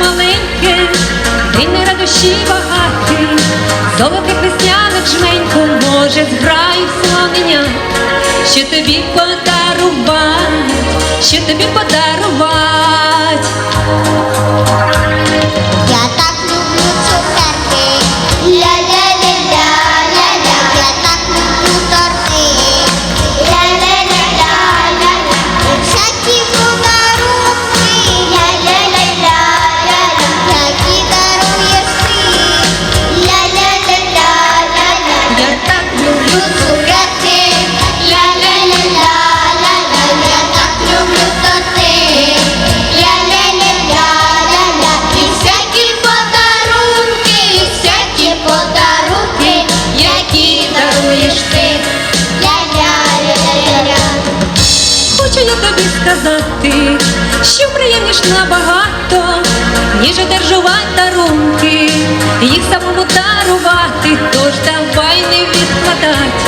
маленьке, день не радощі багатий, золотих весняних жменько може, зграю слонення, що тобі подарувати, Хочу я тобі сказати, що приємніш набагато, ніж одержувати дарунки, їх самому дарувати, тож давай не відкладать,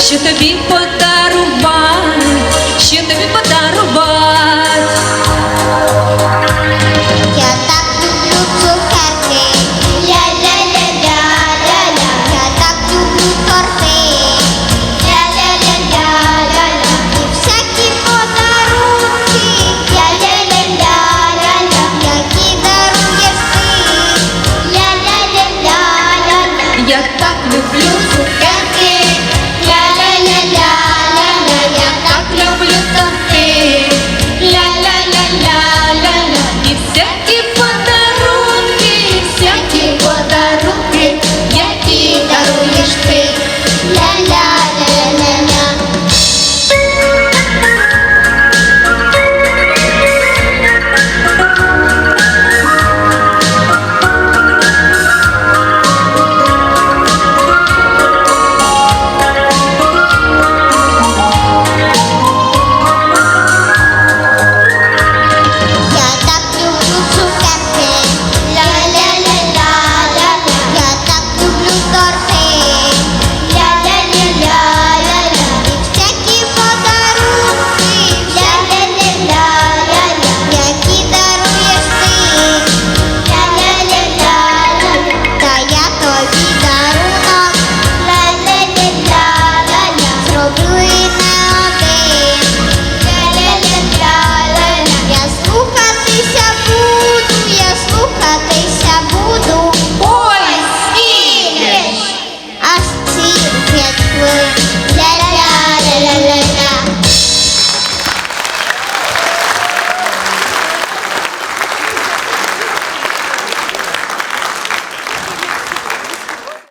що тобі подарувати, що тобі Я так люблю цукерки, ля-ля-ля-ля-ля-ля, я так люблю торти, ля-ля-ля-ля-ля-ля, і всякі